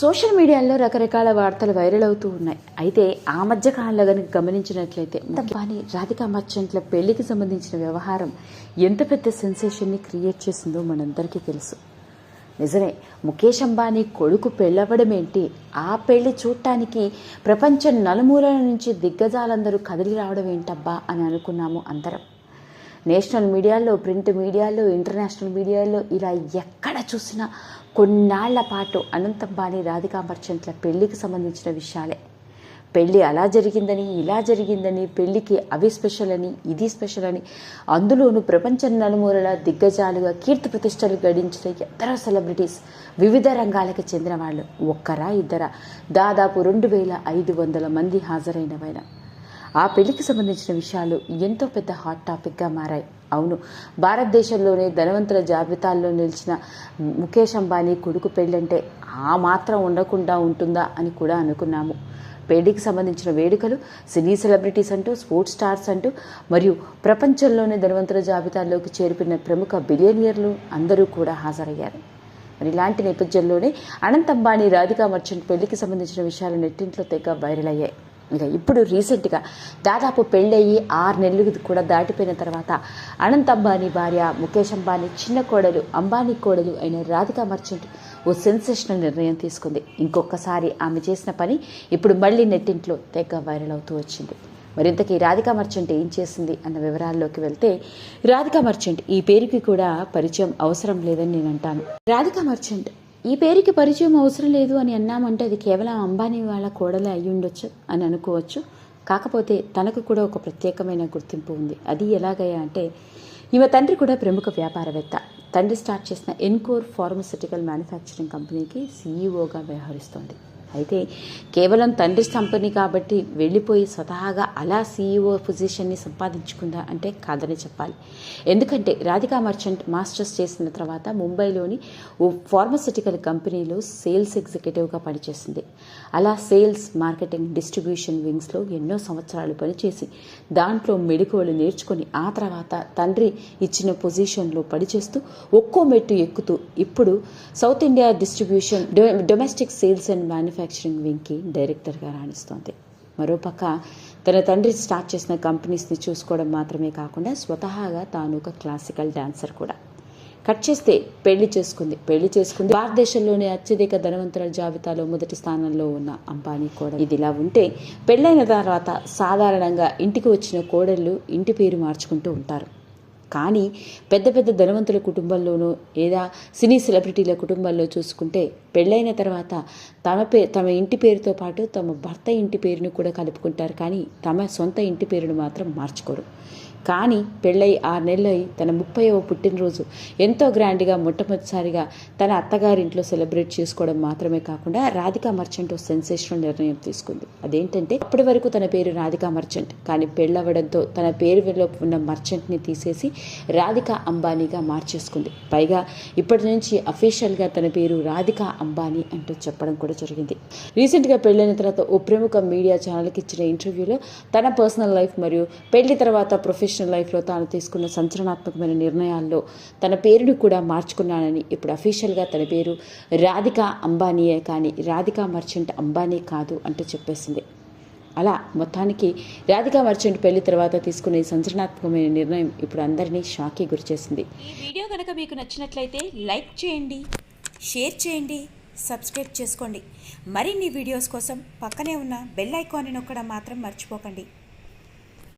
Social మీడియాలో రకరకాల వార్తలు వైరల్ అవుతూ ఉన్నాయి. అయితే ఆ మధ్య కాలంలో కనుక గమనించినట్లయితే అంబానీ రాధికా మర్చెంట్ల పెళ్ళికి సంబంధించిన వ్యవహారం ఎంత పెద్ద సెన్సేషన్ని క్రియేట్ చేసిందో మనందరికీ తెలుసు. నిజమే ముఖేష్ అంబానీ కొడుకు పెళ్ళవడం ఏంటి? ఆ పెళ్ళి చూడటానికి ప్రపంచం నలుమూలల నుంచి దిగ్గజాలందరూ కదిలి రావడం ఏంటబ్బా అని అనుకున్నాము అందరం. నేషనల్ మీడియాలో ప్రింట్ మీడియాలో ఇంటర్నేషనల్ మీడియాలో ఇలా ఎక్కడ చూసినా కొన్నాళ్ళ పాటు అనంతంబాని రాధికా మర్చెంట్ల పెళ్ళికి సంబంధించిన విషయాలే. పెళ్ళి అలా జరిగిందని ఇలా జరిగిందని పెళ్ళికి అవి స్పెషల్ అని ఇది స్పెషల్ అని అందులోనూ ప్రపంచం నలుమూలల దిగ్గజాలుగా కీర్తి ప్రతిష్టలు గడించిన ఎందరో సెలబ్రిటీస్ వివిధ రంగాలకు చెందిన వాళ్ళు ఒక్కరా ఇద్దరా దాదాపు రెండు వేల ఐదు వందల మంది హాజరైనవైన ఆ పెళ్ళికి సంబంధించిన విషయాలు ఎంతో పెద్ద హాట్ టాపిక్గా మారాయి. అవును భారతదేశంలోనే ధనవంతుల జాబితాల్లో నిలిచిన ముఖేష్ అంబానీ కొడుకు పెళ్ళంటే ఆ మాత్రం ఉండకుండా ఉంటుందా అని కూడా అనుకున్నాము. పెళ్ళికి సంబంధించిన వేడుకలు సినీ సెలబ్రిటీస్ అంటూ స్పోర్ట్స్ స్టార్స్ అంటూ మరియు ప్రపంచంలోనే ధనవంతుల జాబితాల్లోకి చేరిపిన ప్రముఖ బిలియనియర్లు అందరూ కూడా హాజరయ్యారు. మరి ఇలాంటి నేపథ్యంలోనే అనంత్ అంబానీ రాధికా మర్చెంట్ పెళ్ళికి సంబంధించిన విషయాలు నెట్టింట్లో తెగ వైరల్ అయ్యాయి. ఇంకా ఇప్పుడు రీసెంట్గా దాదాపు పెళ్ళయ్యి ఆరు నెలలు కూడా దాటిపోయిన తర్వాత అనంత్ అంబానీ భార్య ముఖేష్ అంబానీ చిన్న కోడలు అంబానీ కోడలు అయిన రాధికా మర్చెంట్ ఓ సెన్సేషనల్ నిర్ణయం తీసుకుంది. ఇంకొకసారి ఆమె చేసిన పని ఇప్పుడు మళ్ళీ నెట్టింట్లో తెగ వైరల్ అవుతూ వచ్చింది. మరింతకీ రాధికా మర్చెంట్ ఏం చేసింది అన్న వివరాల్లోకి వెళ్తే రాధికా మర్చెంట్ ఈ పేరుకి కూడా పరిచయం అవసరం లేదని నేను అంటాను. రాధికా మర్చెంట్ ఈ పేరుకి పరిచయం అవసరం లేదు అని అన్నామంటే అది కేవలం అంబానీ వాళ్ళ కోడలే అయి ఉండొచ్చు అని అనుకోవచ్చు. కాకపోతే తనకు కూడా ఒక ప్రత్యేకమైన గుర్తింపు ఉంది. అది ఎలాగయ్యా అంటే ఈమె తండ్రి కూడా ప్రముఖ వ్యాపారవేత్త. తండ్రి స్టార్ట్ చేసిన ఎన్కోర్ ఫార్మస్యూటికల్ మ్యానుఫ్యాక్చరింగ్ కంపెనీకి సీఈఓగా వ్యవహరిస్తోంది. అయితే కేవలం తండ్రి కంపెనీ కాబట్టి వెళ్ళిపోయి స్వతహాగా అలా సీఈఓ పొజిషన్ని సంపాదించుకుందా అంటే కాదని చెప్పాలి. ఎందుకంటే రాధికా మర్చెంట్ మాస్టర్స్ చేసిన తర్వాత ముంబైలోని ఓ ఫార్మసిటికల్ కంపెనీలో సేల్స్ ఎగ్జిక్యూటివ్గా పనిచేసింది. అలా సేల్స్ మార్కెటింగ్ డిస్ట్రిబ్యూషన్ వింగ్స్లో ఎన్నో సంవత్సరాలు పనిచేసి దాంట్లో మెడికోలు నేర్చుకొని ఆ తర్వాత తండ్రి ఇచ్చిన పొజిషన్లో పనిచేస్తూ ఒక్కో మెట్టు ఎక్కుతూ ఇప్పుడు south India distribution domestic sales and manufacturing వింగ్కి డైరెక్టర్గా రాణిస్తోంది. మరోపక్క తన తండ్రి స్టార్ట్ చేసిన కంపెనీస్ని చూసుకోవడం మాత్రమే కాకుండా స్వతహాగా తాను ఒక క్లాసికల్ డాన్సర్ కూడా. కట్ చేస్తే పెళ్ళి చేసుకుంది. పెళ్ళి చేసుకుంది. భారతదేశంలోనే అత్యధిక ధనవంతుల జాబితాలో మొదటి స్థానంలో ఉన్న అంబానీ కోడలు. ఇది ఇలా ఉంటే పెళ్ళైన తర్వాత సాధారణంగా ఇంటికి వచ్చిన కోడళ్ళు ఇంటి పేరు మార్చుకుంటూ ఉంటారు. కానీ పెద్ద పెద్ద ధనవంతుల కుటుంబంలోనూ లేదా సినీ సెలబ్రిటీల కుటుంబాల్లో చూసుకుంటే పెళ్ళైన తర్వాత తమ పే తమ ఇంటి పేరుతో పాటు తమ భర్త ఇంటి పేరును కూడా కలుపుకుంటారు కానీ తమ సొంత ఇంటి పేరును మాత్రం మార్చుకోరు. కానీ పెళ్ళై ఆరు నెలలు అయి తన ముప్పైవ పుట్టినరోజు ఎంతో గ్రాండ్గా మొట్టమొదటిసారిగా తన అత్తగారింట్లో సెలబ్రేట్ చేసుకోవడం మాత్రమే కాకుండా రాధికా మర్చెంట్ ఓ సెన్సేషనల్ నిర్ణయం తీసుకుంది. అదేంటంటే అప్పటి వరకు తన పేరు రాధికా మర్చెంట్ కానీ పెళ్ళవడంతో తన పేరులో ఉన్న మర్చెంట్ని తీసేసి రాధికా అంబానీగా మార్చేసుకుంది. పైగా ఇప్పటి నుంచి అఫీషియల్గా తన పేరు రాధికా అంబానీ అంటూ చెప్పడం కూడా జరిగింది. రీసెంట్గా పెళ్ళైన తర్వాత ఓ ప్రముఖ మీడియా ఛానల్కి ఇచ్చిన ఇంటర్వ్యూలో తన పర్సనల్ లైఫ్ మరియు పెళ్ళి తర్వాత ప్రొఫెషనల్ లైఫ్లో తాను తీసుకున్న సంచలనాత్మకమైన నిర్ణయాల్లో తన పేరును కూడా మార్చుకున్నానని ఇప్పుడు అఫీషియల్గా తన పేరు రాధికా అంబానీయే కానీ రాధికా మర్చెంట్ అంబానీ కాదు అంటూ చెప్పేసింది. అలా మొత్తానికి రాధికా మర్చెంట్ పెళ్ళి తర్వాత తీసుకునే సంచలనాత్మకమైన నిర్ణయం ఇప్పుడు అందరినీ షాక్కి గురిచేసింది ఈ వీడియో కనుక మీకు నచ్చినట్లయితే లైక్ చేయండి షేర్ చేయండి సబ్స్క్రైబ్ చేసుకోండి. మరిన్ని వీడియోస్ కోసం పక్కనే ఉన్న బెల్ ఐకాన్ని నొక్కడం మాత్రం మర్చిపోకండి.